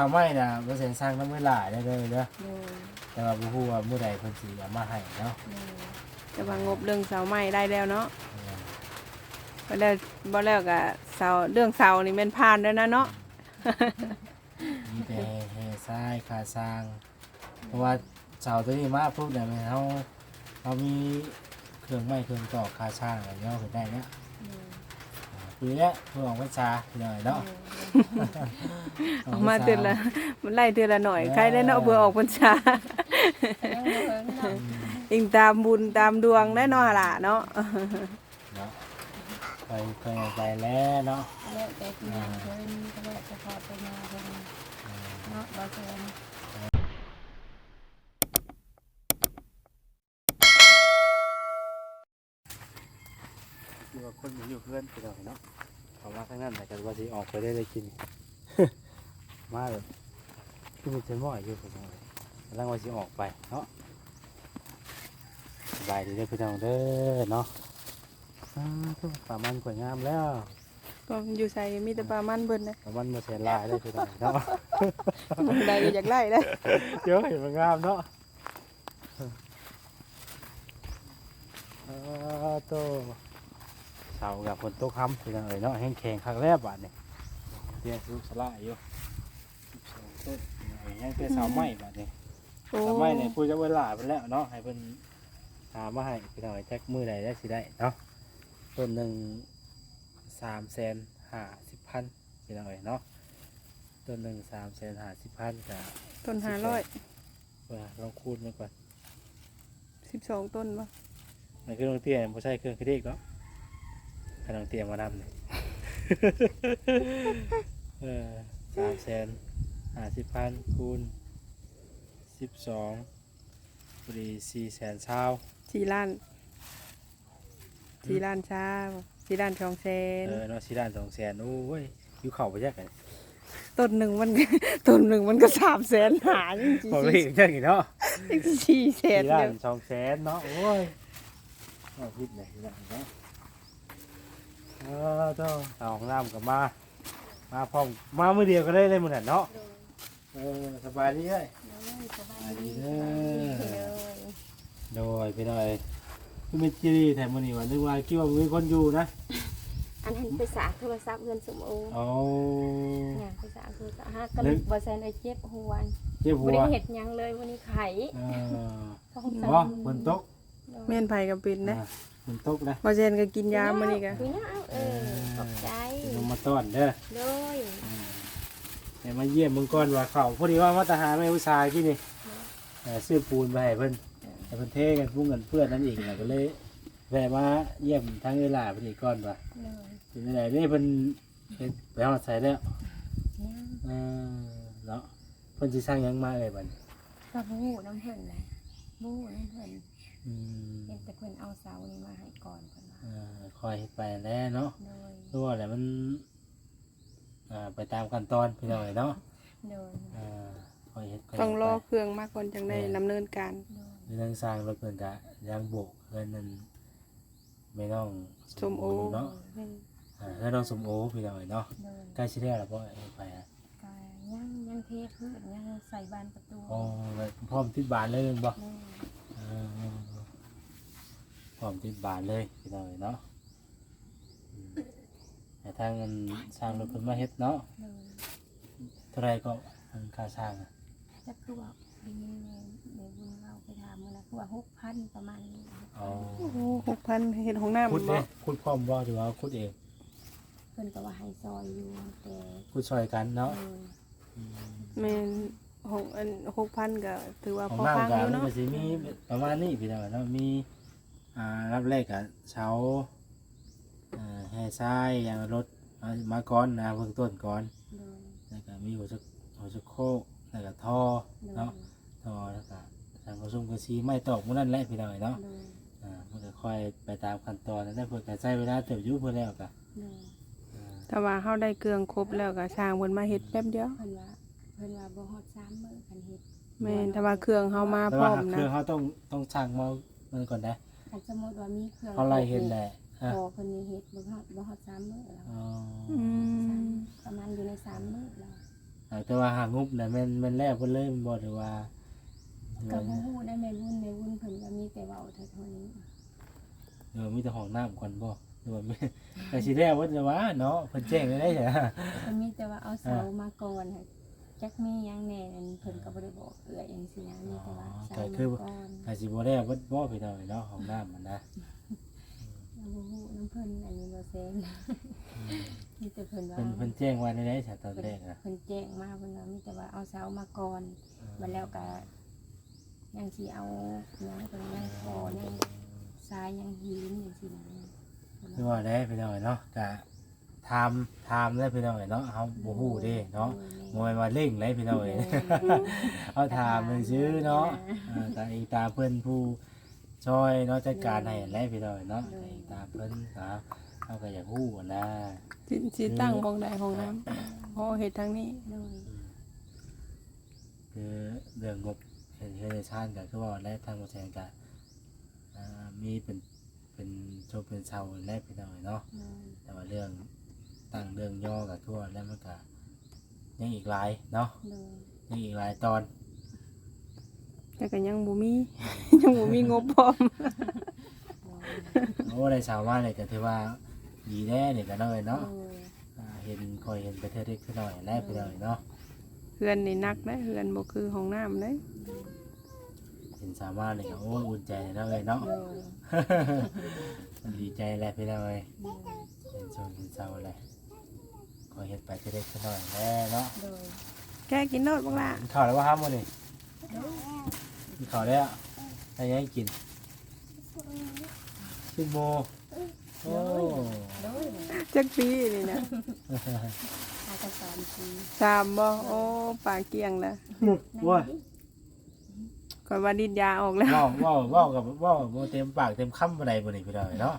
ทำไมนะบ่เซ็นสร้างน้ำมือหลายได้เลยเด้อโดยแต่ว่าบ่ฮู้ว่ามื้อใดเพิ่นสิเอามาให้เนาะโดยแต่ว่างบเรื่องเสาไม้ได้แล้วเนาะบ่แล้วบ่แล้วก็เสาเรื่องเสานี่แม่นผ่านแล้วนะเนาะมีแต่เฮทรายคาสร้าง เพราะว่าเสาตัวนี้มาปุ๊บเนี่ยมันเฮาเฮามีเครื่องไม้เครื่องต่อคาสร้างอะไรเนาะเพิ่นได้เนาะโดยปีเนี้ยเพิ่นออกพรรษาหน่อยเนาะเอามาเทื่อละมันไล่เทื่อละหน่อยใครได้เนาะเบื่อออกพรรษายังบ่เฮิงเนาอิงตามบุญตามดวงได้เนาะล่ะเนาะไปไปไปแล้วเนาะแล้วแต่ที่งานเพิ่นก็แล้วแต่พอไปมาเพิ่นเนาะบ่เซิน ว่าคนอยู่เพื่อนไปหน่อยเนาะเขามาข้างนั้นแต่กันว่าสิออกไปได้เลยกิน มาเลยคือมันจะม่อยอยู่ไปหน่อยกำลังว่าสิออกไปเนาะสบายดีเด้อพี่น้องเด้อเนาะอ่าทุกป่ามันกวยงามแล้วก็อยู่ใส่มีแต่ปลามันเบิ่นนะป่ามันมาเสียลายเลยพี่น้องเนาะ มันใดก็อยากไล่ได้เยอะเห็นมันงามเนาะอ่าโต เสากับฝนตกค้ำพี่น้องเอ๋ยเนาะแห้งแข็งคักแรบบาดนี่เตี้ยสุกสลายอยู่สองต้นเอ๋ยแห้งเป็นเสาไม้บาดนี่โอ้เสาไม้เนี่ยพูดจะเวลาไปแล้วเนาะให้เป็นหามาให้พี่น้องเอ๋ยแจ็คมือใดได้สิได้เนาะต้นหนึ่งสามแสนห้าสิบพันพี่น้องเอ๋ยเนาะต้นหนึ่งสามแสนห้าสิบพันกับต้นห้าร้อยว่าลองคูณมาก่อนสิบสองต้นวะมันคือลงเตี้ยไม่ใช่เครื่องคิดเลขเนาะ ขนมเตี้ยมานำเนี่ยเออสามแสนห้าสิบพันคูณสิบสองพอดีสี่แสนเช้าสี่ล้านสี่ล้านชาสี่ล้านสองแสนเออเนาะสี่ด้านสองแสนโอ้ยอยู่เข่าไปแยกกันต้นหนึ่งมันต้นหนึ่งมันก็สามแสนหาจริงพอเลขแยกอีกเนาะๆสี่แสนสี่ด้าเดีนยวสองแสนเนาะโอ้ยเอาพิษเลยสี่ด้านเนาะ เออเจ้าเอาของน้ำกลับมา มาพร้อมมามือเดียวก็ได้เลยมือนั้นเนาะโดยเออสบายดีเลยโดยสบายดีเด้โดอยโดยไปหน่อยคือไม่จีรีแถมมันนี่วันนึกว่าคิดว่ามีคนอยู่นะอันนั้นไปสากโทรศัพท์เงินสมโอโอ้เนี่ยไปสากโทรศัพท์ฮะก็เลยบ่แซนไอ้เจ็บหัวเจ็บหับ่วได้เฮ็ดหยังเลยวันนี้ไข่เออต้องบ่ฝนตกแม่นไผกับปินนะอ่าฝ นตกนะบอเจนก็กินยามานี่กะคุยนะเออขอบใจลงมาต้อนเด้อโดยแต่มาเยี่ยมมึงก่อนว่าเขาพอดีว่ามาตรหาแม่ผู้ชายที่นี่เออซื้อปูนไปให้เพิ่นให้เพิ่นเทกันพุ่งกันเพื่อนนั่นอีกน่ะก็เลยแวะมาเยี่ยมทั้งเวลาพอดีก่อนว่าโดยเป็นไงนี่เพิ่นเฮ็ดไปฮอดใส่แล้วยังเออเนาะเพิ่นสิสร้างหยังมาเอ่ยบัดนี้ก็บู้น้ำเพิ่นแหละบู้น้ำเพิ่นอืมเห็นแต่เพิ่นเอาเสานี่มาให้ก่อนเพิ่นว่าเออคอยเฮ็ดไปแล้วเนาะโดยรู้ว่าแหละมันอ่าไปตามขั้นตอนพี่น้องเอ้ยเนาะโดยอ่าคอยเฮ็ดคยต้องรอเฮ็ดเครื่องมาก่อนจังได้ดำเนินการ โดยไปเรื่องสร้างรถเพิ่นก็ยางโบกเพิ่นนั่นไม่ต้องสมโอ เนาะอ่าแล้วน้องสมโอพี่น้องเอ้ยเนาะโดยใกล้สิแล้วล่ะบ่เอ้ยไปอะก็ยังยังเทพื้นยังใส่บานประตูอ๋อพร้อมติดบานเลยแม่นบ่ โดย อ่า พร้อมติดบานเลยพี่น้องเอ้ยเนาะแต่ทางเงินสร้างรถเพิ่นมาเฮ็ดเนาะโดยเท่าไรก็มันค่าสร้างอะจักตัวได้ยินแม่แม่บุญเราไปถามมื้อนะคือว่า6,000ประมาณนี้อ๋อโอ้โหหกพันเห็ดของน้ำขุดบ่เนี่ยขุดพร้อมบ่หรือว่าขุดเองเพิ่นก็ว่าให้ซอยอยู่แต่ขุดซอยกันเนาะเออแม่นหกอันหกพันก็ถือว่าของพอน้ำฟังกัอนยู่มันเนาะก็สิมีประมาณนี้พี่น้องเนาะมี อ่ารับแรกกับเช้าอ่าให้ทรายอย่างรถเอามาก่อนนะเบื้องต้นก่อนโดยแล้วก็มีหัวจักหัวจักโคกแล้วก็ท่อโดยเนาะท่อแล้วก็ทางกระซุ่มกระซีไม่ตอกมื้อนั้นแหละพี่น้องเนาะโดยอ่ามันก็ค่อยไปตามขั้นตอนแล้วเพิ่นก็ใช้เวลาเติบอยู่เพิ่นแล้วก็โดยอ่าแต่ว่าเฮาได้เครื่องครบแล้วก็สร้างเพิ่นมาเฮ็ดแป๊บเดียว เพิ่นว่าเพิ่นว่าบ่ฮอด3มื้อคันเฮ็ดแม่นแต่ว่าเครื่องเฮามาแต่พร้ว่าอมเคนะ รื่องเขาต้องต้องสั่งมามันก่อนนะ คันสมมุติว่ามีเครื่องเขาไล่เห็นแหละอะพอเพิ่นนี่เฮ็ดบ่ฮอดบ่ฮอด3มื้อแล้วอ๋ออืมประมาณอยู่ใน3มื้อแล้วออ่าแต่ว่าหางบน่ะแม่นแม่นแล้วเพิ่นเลยแม่นบ่หรือว่าหรือก็ว่าบ่ฮู้ได้แม่วุ่นแม่วุ่นเพิ่นก็มีแต่เว้าเท่าเท่านี้หรือว่ามีแต่ห้องน้ำก่อนบ่หรือว่าแม่แต่สิแล้วว่าจะว่าเนาะเพิ่นแจ้งไว้ได้ใช่ก็มีแต่ว่าเอาเสามาก่อนค่ะ จักมีหยังแหน่นั่นเพิ่นก็บ่ได้บอกเอื้อยจังซี่นะมีแต่ว่าเสามาก่อนก็สิบ่ได้ว่าบ่ไปเท่าไหร่เนาะห้องน้ำมันนะเราบ่ฮู้น้ำเพิ่นอันนี้บ่แซงมีแต่เพิ่นว่าเพิ่นเพิ่นแจ้งไว้ในได้ตอนเพิ่นแรกนะเพิ่นแจ้งมาเพิ่นว่ามีแต่ว่าเอาเสามาก่อนบัดแล้วก็ยังสิเอาหยังเพิ่นยังพอยังทรายยังหินจังซี่นะคือว่าได้ไปหน่อยเนาะก็ ถามถามได้ไปหน่อยเนาะเฮาบ่ฮู้เด้เนาะบ่แม่นว่าเร่งเลยพี่น้อยเอาถามมันซื้อเนาะอ่าตาอีตาเพิ่นผู้ช่วยเนาะจัดการให้แหล้วพี่น้อยเนาะตาอีตาเพิ่นครับเฮาก็อยากฮู้นะสิสิตั้งห้องใดห้องน้ำพอเฮ็ดทางนี้โดยคือเรื่องงบเฮ็ดเฮ็ดให้ชาติก็คือว่าและทางบ่แทนก็อ่ามีเป็นเป็นโชคเป็นเชาและพี่น้อยเนาะ โดยแต่ว่าเรื่อง ตั้งเรื่องย่อกับทั่วแล้วมันก็ยังอีกหลายเนาะโดยยังอีกหลายตอน แต่ก็ยังบ่มี ยังบ่มีงบพร้อมโอ้ได้สาวมาเลยก็ถือว่าดีแน่เนี่ยก็น้อยเนาะโดยอ่าเห็นคอยเห็นไปเท่าเล็กเท่าน้อยแล้วไปหน่อยเนาะเฮือนนี่หนักเด้เฮือนบ่คือห้องน้ำเด้เห็นสาวมาเลยก็โอ้ยอุ่นใจเนาะเลยเนาะ โดยมันดีใจแล้วพี่น้อยโดยเห็นโซนเห็นเศร้าเลยคอย เห็นไปเท่าเล็กเท่าน้อยแล้วเนาะโดยแกกินโนดบักล่ะกินข้าวแล้วว่าห้ามมื้อนี่กินข้าวแล้วอะไรยังกินชิโมโอ้โดยจักปีนี่นะอากาศ3ปีสามบ่โอ้ปากเกียงแล้วว่าก่อนว่าดิดยาออกแล้ว ว้าวว้าวว้าวกับว้าวโมเต็มปากเต็มคำอะไรบ่นี่พี่น้อยเนาะ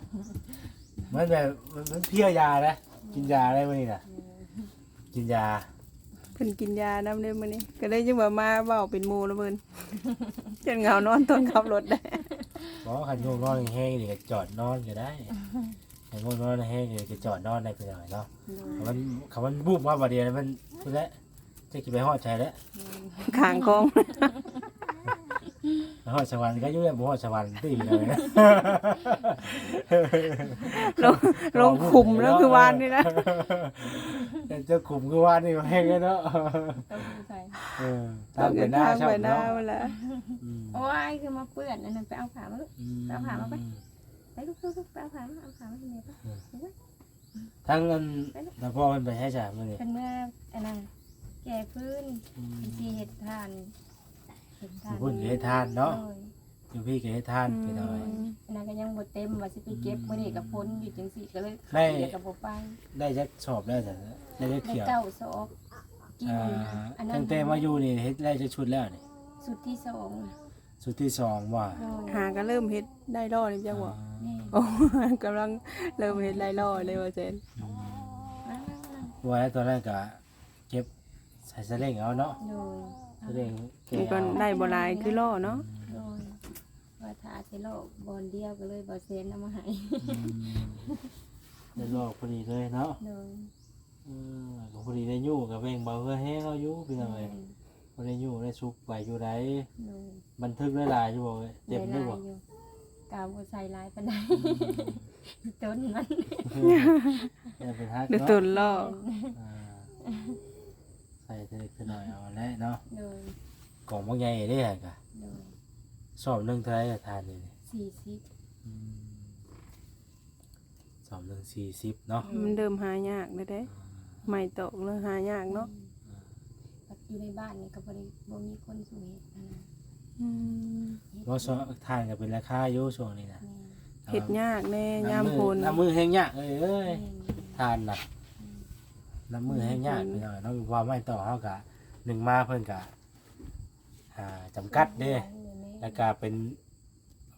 มันแบบมันมันเพลียยานะกินยาอะไรบ่นี่น่ะ กินยาเพิ่นกินยานํเด้มื้อนี้ ก็เลยจังว่ามาเว้าเป็นหมู่แล้วเพิ่นจนเหงานอนต้นขับรถได้บอกว่าคันง่วงนอนแห้งๆนี่ก็จอดนอนก็ได้คันง่วงนอนแห้งๆนี่ก็จอดนอนได้พี่น้อยเนาะโดยคำมันคำมันบูบมาบ่เดียวมันพุ่นแหละจะกินไปฮอดใจแล้วข้างคลอง ฮอดสวรรค์ก็อยู่แล้วบ่ฮอดสวรรค์ตีเลยลงลงขุมแล้วคือวานนี่นะแต่เจ้าขุมคือวานนี่แห้งแล้วเนาะต้องดูใส่เออตามไปกันหน้าทางชอบไปหน้าเนาะเวลาอืมโอ้ยคือมาเปื้อนอันนั้นไปเอาผ้ามาลูก เอาผ่ามาไปไปลูกลูกลูกไปเอาผ้ามาเอาผ้ามาให้แม่ปะทั้งเงินแล้วพ่อมันไปให้จ่ายมื้อนี้เป็นเมื่ออันนั้นแก่พื้นอืม สีเห็ดทาน เห็ดทานพุ่นก็ให้ทานเนาะโอ้ยอยู่พี่ก็ให้ทานไปหน่อย อันนั้นก็ยังบ่เต็มว่าสิไปเก็บมื้อนี้ก็พ้นอยู่จังซี่ก็เลยได้ เดี๋ยวก็บ่ไปได้จักสอบได้แต่ได้จักได้เขียวเก้าศอกกินอ่าอันนั้ตั้นงแต่มาอยู่นี่เฮ็ดได้จักชุดแล้วนี่สุดที่สองชุดที่สองว่าโดยหาก็เริ่มเฮ็ดได้รอนี่จังบ่นี่โอ้ กำลังเริ่มเฮ็ดได้รอเลยว่าเจนอืมนั่งว่าตอนแรกก็เก็บใส่สเล่งเอาเนาะๆโดย สเล่งเก็มันบก็เอาได้บ่หลายคือรอเนาะโดยว่าถ้าสิโลกบอลเดียวก็เลยบ่เซ็นเอามาให้อืมได้ลอกพอดีเลยเนาะโดยเออก็พอดีได้อยู่กับเบ่งเบาเพื่อให้เราอยู่พี่น้องเอ้ยพอได้อยู่ได้สุกไปอยู่ได้โดยบันทึกได้หลายอยู่บ่เอ้ยเต็มด้วยบ่หลายๆอยู่กาวบ่ใส่ลายปานใดต้นมันได้เป็นฮักดูเนาะตุนรออ่าใส่เทขึ้นหน่อยเอาแล้วเนาะโดยกล่องบ่ใหญ่เด้ฮะกะโดยสอบหนึงเท่าไหร่จะทานนี่นี่สี่สิบอืมสอบหนึง40เนาะมันเริ่มหายากเลยเด้ใหม่ตกเลยหายากเนาะปัจอยู่ในบ้านนี่ก็บ่ได้บ่มีคนสูงเฮ็ดนะนะอืมบ่สอบทานก็เป็นราคาอยู่ช่วงนี้นะแม่เฮ็ดยากแน่ยามพลน้ำมือแห้งยากเอ้ยเอ้ยแม่ทานน่ะ น้ำมือแห้งยากไปหน่อยเนาะว่าไม่ต่อเฮากะหนึ่งมาเพิ่นกะอ่าจำกัดเด้แล้วก็เป็น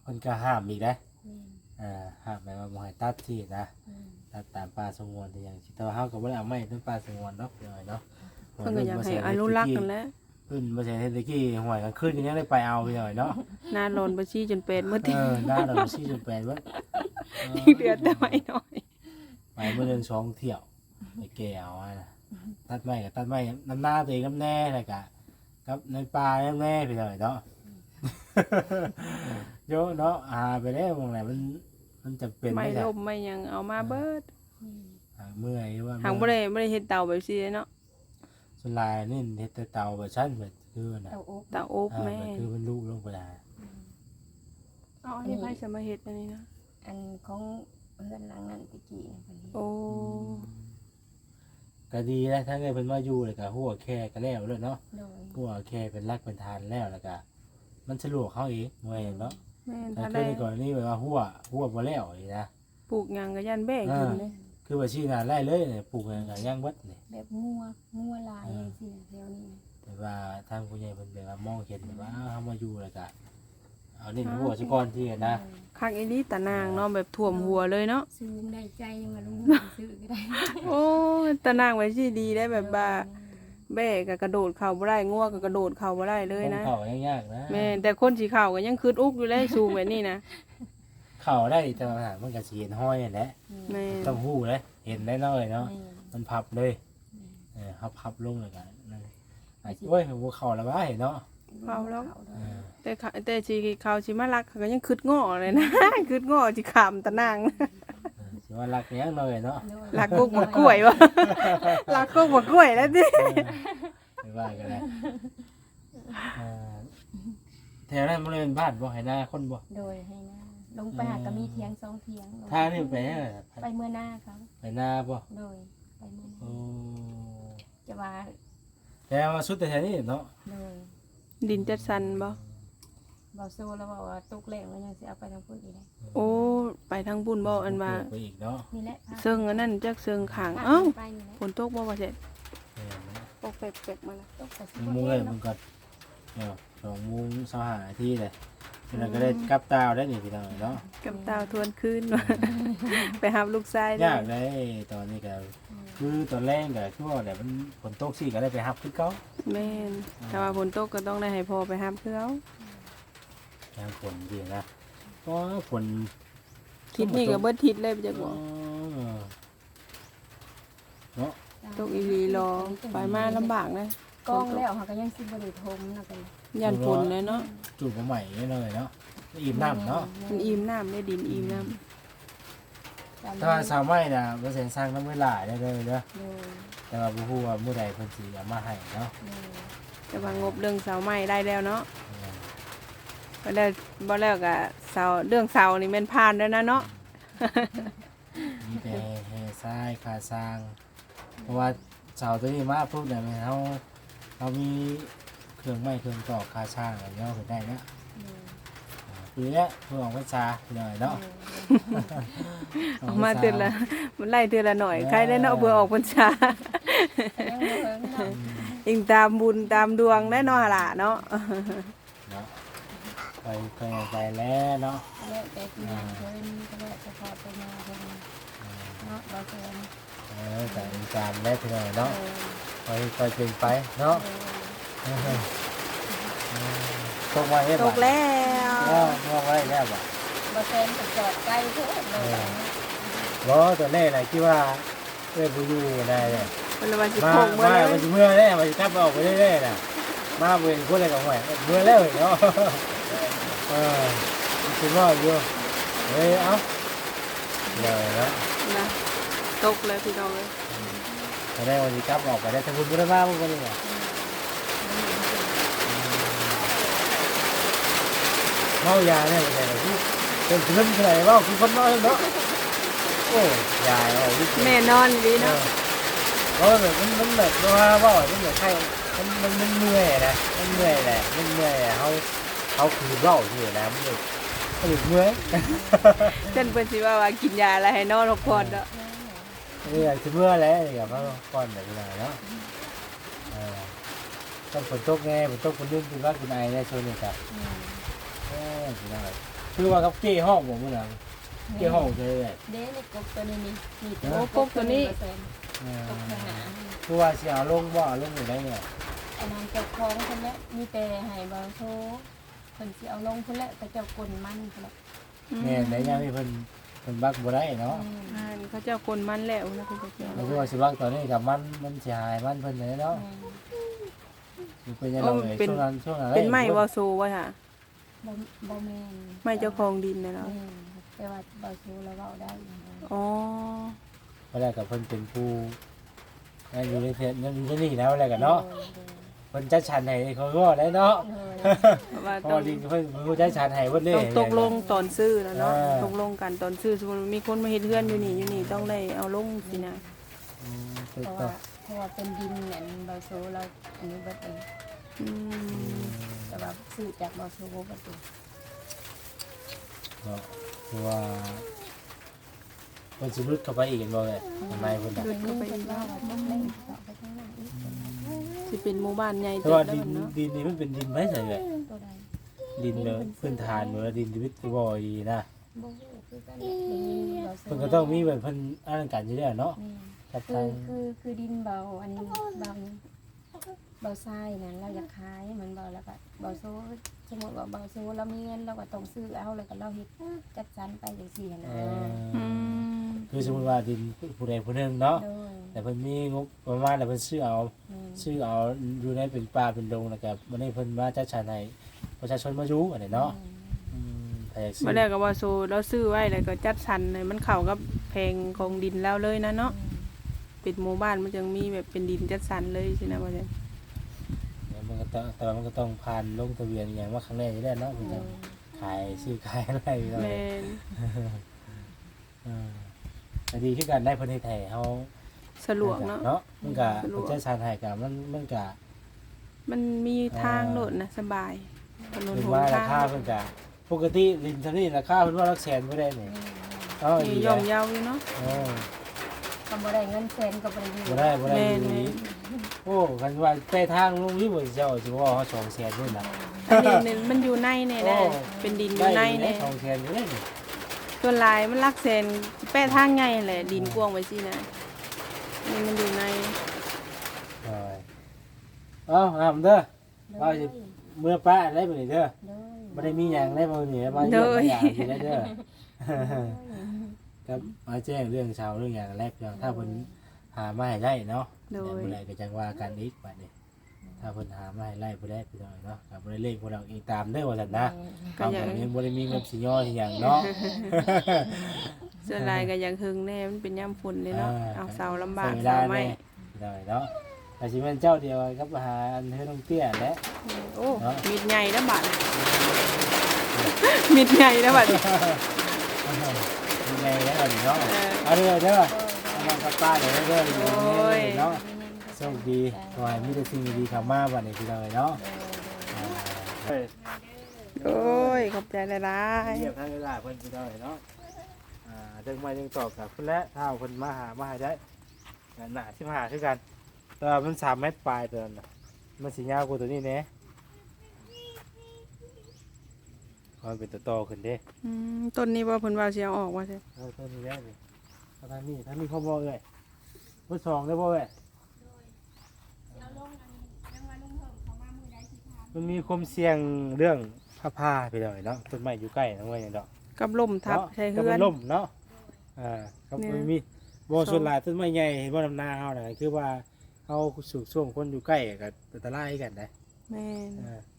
เพิ่นก็ห้ามอีกนะแม่อ่าห้ามแม่ว่าบ่ให้ตัดที่นะแม่ตัดตามป่าสงวนที่อย่างที่แต่ว่าเฮาก็บ่ได้เอาไม้เป็นป่าสงวนเนาะพี่น้อยเนาะเพิ่นก็อยากให้อนุรักษ์นั่นแหละเพิ่นบ่ใช่เฮ็ดตะกี้ห่วยกลางคืนก็ยังได้ไปเอาพี่น้อยเนาะหน้าโลนบ่ชี้จนเป็นหมดเออหน้าเราสิจนแปลนเบิดที่เดือดแต่ไว้น้อย ไปมื้อหนึงสองเที่ยว ไปแก้เอาอะนะตัดไม้ก็ตัดไม้น้ำหน้าตัวเองน้ำแน่เลยกะกับในป่าน้ำแน่ไปเลยเนาะ โยเนาะหาไปแล้วมองไหนมันมันจะเป็นไม่ได้ลมไม่หยังเอามาเบิดหาเมื่อยว่าหางบ่ได้บ่ได้เฮ็ดเตาแบบซี่เนาะส่วนลายนี่เฮ็ดแต่เตาแบบชั้นแบบคือน่ะเตาอบเตาอบอ่าแม่แบบคือมันลุกลงไปได้เอาอันนี้ไผจะมาเฮ็ดอันนี้นะอันของเพื่อนหลังนั้นตะกี้นะเพิ่นเฮ็ดโอ้ ก็ดีนะถ้าเกิดเพิ่นมาอยู่เลยก็หัวแค่ก็แล้วเลยเนาะโดยหัวแค่เป็นรักเป็นทานแล้วแล้วก็มันสะดวกเขาเองเมื่อยเนาะแม่นแต่ถ้าคืได้อในก่อนนี้แบบว่าหัวหัวบ่แล้วอีกนะ ปลูกหยังก็ยันแบกขึ้นเลยคือว่าชี้หน้าไล่เลยเนี่ยปลูกอะไรก็ย่างเบัดนี่แบบงัวงัวลายจังซี่นะแถวนี้นะแต่ว่าทางผู้ใหญ่เพิ่นแบบว่ามองเห็นแบบว่าอ้าวเฮามาอยู่แล้วก็ เอานี่หัวสิก่อนที่นะ คักอีหลีตะนางเนาะแบบท่วมหัวเลยเนาะซื้อได้ใจยังมาลงซื้อก็ได้โอ้ยตะนางไว้สิดีได้แบบว่าแบกก็กระโดดเข้าบ่ได้งัวก็กระโดดเข้าบ่ได้เลยนะผมเข้ายังยากนะแม่นแต่คนสิเข้าก็ยังคืดอุกอยู่เลยสูงแบบนี้นะเข้าได้แต่ว่ามันก็สิเห็นห้อยนั่นแหละแม่นต้องฮู้เลยเห็นได้น้อยเนาะแม่มันพับเลยเออพับพับลงเลยกันนั่นไอ้โอ้ยหัวเข่าละบ้าเนาะ เข้าแล้วเออแต่เขาแต่สิเข้าสิมารักเขาก็ยังคืดง้อเลยนะ คืดง้อสิขามตะนางเออสิว่ารักยังน้อยเนาะรักกุกบักกล้วยวะรักกุกบักกล้วยแล้วดิเออไม่ว่ากันเลยเออแถวนั้นมันเลยเป็นบ้านบ่ให้หน้าคนบ่โดยให้หน้าลงไปหาก็มีเทียงสองเทียงลงทางนี่ไปไหนน่ะไปเมื่อหน้าเขาไปหน้าบ่โดยไปเมื่อหโอ้น้าจะว่าแต่ว่าสุดแต่แถวนี้เนาะโดย ดินจัดสรรบ่เบาโซแล้วบอกว่าตุกแรงแล้วยังสิเอาไปทางพุ่นอีกเลยโอ้ ไปทางบุญบ่อันว่าไปอีกเนาะนี่แหละพาเซิงอันนั้นจักเซิงขางพเอ้าไปนี่แหละฝนตกบ่ว่าเสร็จเออเนาะตกแปลกๆมาแล้วตุกแต่สิมันบ่มุงแห้เลยงมันเนาะก็เนาะสองโมงสองห้านาทีเลย แล้วก็ได้กลับตาวได้นี่พี่น้องเนาะกับตาวทวนคืนว่ะไปหาลูกชายเด้ยาอกได้ตอนนี้ก็คือตอนแรกก็คือว่าแต่มันฝนตกสิก็ได้ไปฮับคือเก่าแม่นถ้าว่าฝนตกก็ต้องได้ให้พ่อไปหาคือเอายามฝนดีนะก็ฝนทิศนี้ก็เบิดทิศเลยจักบ่เนาะตกอีหลีรอไปมาลำบากนะกองแล้วเขาก็ยังสิบ่ได้ทมนะกัน ยันฝนเลยเนาะจูบมาใหม่เลยเนาะอิ่มน้ำเนาะมันอิ่มน้ำได้ดินอิ่มน้ถ้าว่าสาวไม้น่ะบ่เซ็นสร้างน้ำเวลาได้เลยเนาะโดยแต่ว่าบ่ฮู้ว่าเมื่อใดเพิ่นสิเอามาให้เนาะโดยำแต่ว่างบเรื่องเสาไม้ได้แล้วเนาะบ่แล้วบ่แล้วก็เสาเรื่องเสานี่แม่นผ่านแล้วนะเนาะมีแต่แห่ทรายคาสร้าง เพราะว่าเสาตัวนี้มาปุ๊บเนี่ยมันเฮาเฮามี เครื่องไม้เครื่องตอกคาสร้างอะไรเนาะเพิ่นได้เนาะโดยปีเนี้ยเพิ่งออกพรรษาหน่อยเนาะ ออกมาเตือนละมันไล่เตือนละหน่อยใครได้เนาะเบื่อออกพรรษายังบ่เฮิงเนาะอิงตามบุญตามดวงได้เนาะล่ะเนาะเนาะไปไปไปแล้วเนาะแล้วแต่ที่งานเพิ่นก็แล้วแต่พอไปมาเพิ่นเนาะบ่เพิ่นเออแต่มีการแลกไปหน่อยเอเนาะอไปไปเป็นไปเนาะ เออ ตกมาเฮ็ดตบ่กแล้วเนาะตกมาได้แล้วบ่บ่เซ็นก็จอดใกล้โพดเลยบ่ตัวแรกน่ะคิดว่าเอ้ยบ่อยู่ได้เลย มันละวันสิมาโคงเมื่อมาเลยมันสิเมื่อแล้วมันสิกลับออกไปเรื่อยๆน่ะมาบ่เห็นคนอะไรก็ห่วยเมื่อแล้วเนาะเออสิว่าอยู่เฮ้ยเอ้าเดี๋ยวนะนะตกแล้วพี่น้องเลยแสดงว่าสิกลับออกไปได้ถ้าคุณบ่ได้มาบ่ก็นี่น่ะ เมายาเนี่ยบ่ใช่ว่าคือเป็นสิเริ่มเท่าไหร่เว้าคือคนเมาเนาะโอ้ยาเอาดิแม่นอนดีเนาะเพราะแบบมันมันแบบว่าว่ามันเหมือนใครมันมันมันเมื่อยนะมันเมื่อยแหละมันเมื่อยอะเขาเขาคือเล่าอยู่นะมันเลยมันเลยเมื่อยเส้นเพิ่นสิว่าว่ากินยาอะไรให้นอนพักผ่อนเนาะเมื่อยคือเมื่อยแล้วอย่างเขาก้อนแบบนี้เนาะเออต้องฝนตกไงฝนตกฝนลื่นคือว่าคุณไอเนี่ยช่วงนี้ครับเออคุณไอคือว่าเขาเกี้ห้องผมเมื่อไหร่เกี้ห้องเลยแหละเด้ในกบตัวนี้นี่นี่โอ้กบตัวนี้เอกบข้างหน้าอคือว่าเสียลงบ่ลงอยู่ได้เนี่ยอันนั้นเจ้าของเพิ่นแหละมีแต่ให้บ่โทรเพิ่นสิเอาลงเพิ่นแหละแต่เจ้ากลมันเพิ่นแหละแม่ในย่างที่เพิ่นเพิ่นบักบ่ได้เนาะอ่านี่เขาเจ้าคนมันแล้วนะคุณเจ้าแล้วคือว่าสิบักตอนนี้กับมันมันสิหายมันเพิ่นเลยเนาะมันเป็นยังไงเอ่ยช่วงนั้นช่วงนั้นเป็นไม้วาโซวะค่ะ บ่บ่แม่นไม้เจ้าของดินนะเนาะแม่นแต่ว่าบ่สู้แล้วเว้าได้อยู่นะอ๋อบ่ได้กับเพิ่นเป็นผู้อ่าอยู่ในเทศนั่นอยู่ที่นี่แล้วอะไรกันเนาะโดยเพิ่นจัดฉันให้เขาก็ได้เนาะโดยเพราะว่าเพราะต้อว่างดินเพิ่นเพิ่นจัดฉันให้เบิดเลย ต้องตกลงตอนซื้อนะเนาะอ่า ตกลงกันตอนซื้อสมมติมีคนมาเฮ็ดเฮือนอยู่นี่อยู่นี่ต้องได้เอาลงสินะอืมเพถูกราะต้ว่าองเพราะว่าเป็นดินเนี่ยบ่สู้เราอันนี้เบิดเอง อืมแต่ว่าซื้อจากบ่สู้เบิดเองเนาะคือว่าเพิ่นสิรุดเข้าไปอีกกันบ่เลยทำไมเพิ่นน่ะไปนี่เพิ่นว่าว่าต้องเล่นต่อไปข้างหน้าอีกสิเป็นหมู่บ้านใหญ่แต่เติบว่าแล้วดินเนาะดินนี่มันเป็นดินไม้ใส่เลยตัวใดดินแบบพื้นฐานเหมือนดินชีวิตบ่อยนะบ่ฮู้คือกันได้ยินบ่สู้เพิ่นก็ต้องมีแบบเพิ่นอ่านกันอยู่แล้วเนาะนี่กับคืทาองคือคือดินเบาอันนี้เบานี่ เบาทรายนั่นเราอยากขายมันเบาแล้วก็เบาโซ่สมมติว่าเบาโซ่เรามีเงินเราก็ต้องซื้อเอาแล้วก็เราเฮ็ดจัดสรรไปจังซี่เอนะออืมคือสมมุติว่าดินผู้ใดผู้หนึงเนาะโดยแต่เพิ่นมีงบประมาณแล้วเพิ่นซื้อเอาอืมซื้อเอาอยู่ในเป็นป่าเป็นดงแล้วก็บ่ได้เพิ่นมาจัดสรรให้ประชาชนมาอยู่อันนี้เนาะอืมถ้าอยากซื้มาแล้วก็ว่าโซเราซื้อไว้แล้วก็จัดสรรให้มันเข้ากับแพงของดินแล้วเลยนะเนาะเป็นหมู่บ้านมันจึงมีแบบเป็นดินจัดสรรเลยสินะว่าจัง เนี่ยมันก็ต้องแต่ว่ามันก็ต้องผ่านลงทะเบียนอย่างว่าครั้งแรกอยู่แล้วเนาะเพิ่นโดจะยขายซื้อขายอะไรอยู่แล้วแม่นเออแต่ดีคือกันได้เพิ่นเฮ็ดให้เฮาสะดวกเนาะ เนาะมันก็สะดวกเจ้าชานให้ก็มันมันก็ มันมีทางโลดนะสบายถนนถึงหนว่าราทางคาเพิ่นก็ปกติริมทะเลราคาเพิ่นว่าหลักแสนบ่ได้นี่เอ้านี่ดีย่อมนะยาวอยู่เนาะ เออก็บ่ได้เงินแสนก็บ่ได้อยู่บ่ได้บ่ได้แม่นดีแม่น โอ้กันว่าไปทางลงนี่บ่เจ้าสิว่าเฮา2แสนนู่นน่ะอันนี้เนี่ยมันอยู่ในเนี่ยนะโอ้เป็นดินอยู่ในได้เนี่ย2แสนอยู่เลยนี่ส่วนหลายมันลักเซนแป้ทางใหญ่แหละ ดินกว้างไว้สินะนี่มันอยู่ในเออเอ้าอำเด้อโดเอายสิเมื่อป้าได้บ่นี่เด้อโดยบ่ได้มีหยังได้บ่นี่มาเยี่ยมมาหยามสิได้เด้อ ครับมาแจ้งเรื่องชาวเรื่องอย่างแรกเรื่องถ้าเพิ่น หามาให้ได้เนาะโดแต่ยผู้ใดก็จังว่ากันอีกบัดนี้ถ้าเพิ่นหามาให้ไล่ผู้ใดผู้ใดเนาะกับบ่ได้เลขพวกเราเองตามเด้อว่าซั่นนะก็เอาอแบย่าง บนี้บ่ได้มีเงินสิย่อสิหยังเนาะ ส่วนหลายก็อย่างหึงแน่มันเป็นย่ำฝุ่นเลยเนาะอ่าเอาเสาลำบากใช้เวเสาลไม้แน่ได้เนาะแต่สิแม่นเจ้าเดียวกับหาอันเฮือน้องเตี้ยแหละ โอ้เนาะ มิดใหญ่แล้วบัดมิดใหญ่แล้วบัดยังไงแล้วบัดนี้เนาะเออเอาเด้อเด้อเอามากับ ป้าเด้อเด้ออยู่โอ้ยนี่เนาะโชคดีขอให้มีแต่สิ่งดีๆเข้ามาบัดนี้พี่น้องเอ้ยเนาะอ่าโอ้ยขอบใจหลายเรียบทางเวลาเพิ่นสิได้เนาะอ่าเรื่องไม่เรื่องตอบกับเพิ่นและถ้าเอาเพิ่นมาหามาให้ได้ก็หนาสิมาหาคือกันแต่ว่ามัน3เมตรปลายตัวนั้นน่ะมันสิยาวกว่าตัวนี้แหน่มันเป็นตัวโตขึ้นเด้ๆอืมต้นนี้ว่าเพิ่นว่าสิเอาออกว่าซั่นเอาตัวนี้ได้นี่เอา ทางนี้ทางนี้เขาบ่เอ้ยเพิ่นสองได้บ่เอ้ยมันมีความเสี่ยงเรื่องผ้าผ้าไปหน่อยเนาะต้นไม้อยู่ใกล้นะว่าอย่างดอกกับลมทับเนาะใช้ก็เฮือเป็นนล่มเนาะอ่าครับเนี่ยมันมีบ่สองส่วนหลายต้นไม้ใหญ่เห็นบ่ลำนาเฮาน่ะคือว่าเฮาสูกช่วงคนอยู่ใกล้ก็อันตรายกันนะแม่น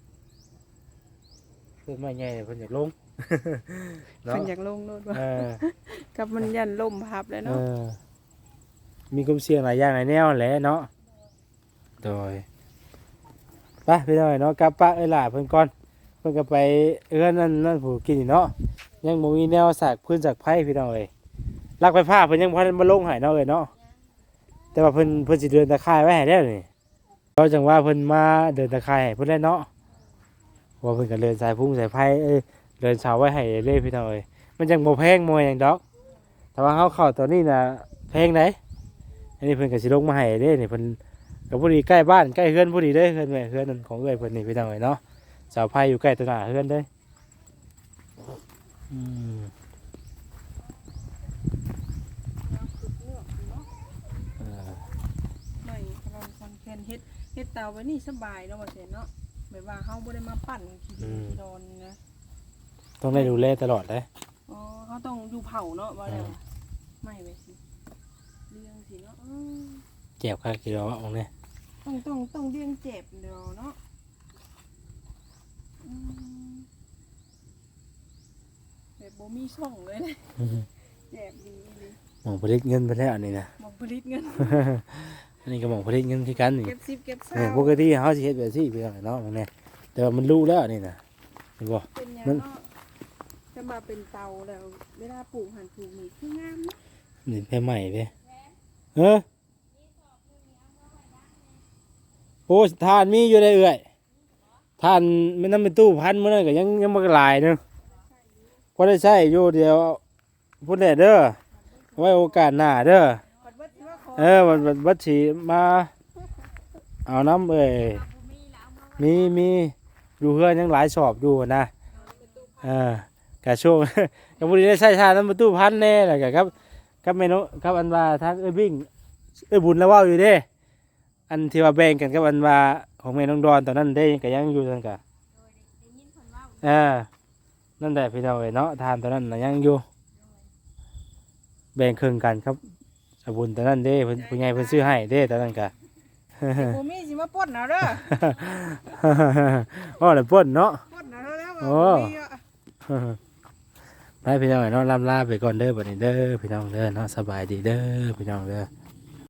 อ่าต้นไม้ใหญ่เพิ่นอยากลงเนาะเพิ่นอยากลงโลดว่าเออกับมันยันลมพับเลยเอเนาะอมีความเสี่ยงหลายอย่างหลายแนวแหละเนาะโดยไปพี่น้อยเนาะกลับปะเอ้ยล่ะเพิ่นก่อนเพิ่นก็ไปเอื้อนนั่นนั่นผู้กินนี่เนาะยังบ่มีแนวสากพื้นสากไผพี่น้องเอ้ยลักไฟฟ้าเพิ่นยังบ่ทันมาลงให้เนาะเอ้ยเนาะแต่ว่าเพิ่นเพิ่นสิเดินตะข่ายไว้ให้แล้วนี่เราจังว่าเพิ่นมาเดินตะข่ายให้เพิ่นได้เนาะ ว่าเพิ่นก็เดินสายพุ่งสายไฟเอ้ยเดินเสาไว้ให้เรื่อยพี่น้องเอ้ยมันจังบ่แพงมวยหยังดอก แต่ว่าเฮาเข้าตอนนี้น่ะแพงไดอันนี้เพิ่นก็สิลงมาให้เด้นี่เพิ่นก็พอดีใกล้บ้านใกล้เฮือนพอดีเด้เฮือนแม่เฮือนนั่นของเอ้ยเพิ่นนี่พี่น้องเอ้ยเนาะเสาไฟอยู่ใกล้ตัวหน้าเฮือนเด้อืมเออไม่เราสังเกตเฮ็ดเฮ็ดเตาไว้นี่สบายเนาะว่าซั่นเนาะ แบบว่าเฮาบ่ได้มาปั่นขี้ดินขี้ดอนนะต้องได้ดูแลตลอดเลยอ๋อเฮาเขาต้องอยู่เผาเนาะว่าแล้วไม่ไปสิเลี้ยงสิเนาะอืมเจ็บคักกี่ดอกองเนี่ยต้องต้องต้องเลี้ยงเจ็บเดียวเนาะอืมแบบบ่มีช่องเลยนะเจ็บดีเลยหมองผลิตเงินไปแล้วอันนี้นะ หมองผลิตเงิน อันนี้ก็หมองผลิตเงินที่กันนี่เก็บสิบเก็บเออเศร้าปกติเขาสิเฮ็ดแบบนี้ไปแล้วเนาะมองเนี่ยแต่ว่ามันรู้แล้วนี่นะเห็นบ่เป็นหยังมันเนาะจะมาเป็นเตาแล้วเวลาปลูกหันปลูกนี่คืองามเนาะนี่แพ่ใหม่เด้เออโอ้ทานมีอยู่ได้เอื่อยทานไม่นำเป็นตู้พันมื้อนั้นก็ยังยังบ่หลายเนึงพอได้ใช้อยู่เดียวพูดได้เด้อไว้โอกาสหน้าเด้อปัด เออวันวันวัดฉีมา เอาน้ำเอ้ยมีมีอยู่เพื่อนยังหลายสอบอยู่นะเออกะช่วงยังบุรีได้ใช้ชาน้ำประตูพันแน่แหละกะครับครับเมนูครับอันว่าทางเอ้ยบิ่งเอ้ยบุญแล้วว่าอยู่เด้ อันที่ว่าแบ่งกันกับอันว่าของแม่น้องดอนตอนนั้นได้ก็ยังอยู่นั่นกะเออนั่นแหละพี่น้องเอ้ยเนาะทานตอนนั้นน่ะยังอยู่ แบ่งครึ่งกันครับ บุญตอนนั้นเด้เพิ่นผู้ใหญ่เพิ่นซื้อให้เด้ตอนนั้นกะ บ่มีสิมาปล้นเอาเด้ออ๋อแล้วป่นเนาะ ปล้นเอาแล้วโอ้ว่าบ่มีอะไปพี่น้องเนาะลำลาไปก่อนเด้อบัดนี้เด้อพี่น้องเด้อเนาะสบายดีเด้อพี่น้องเด้อ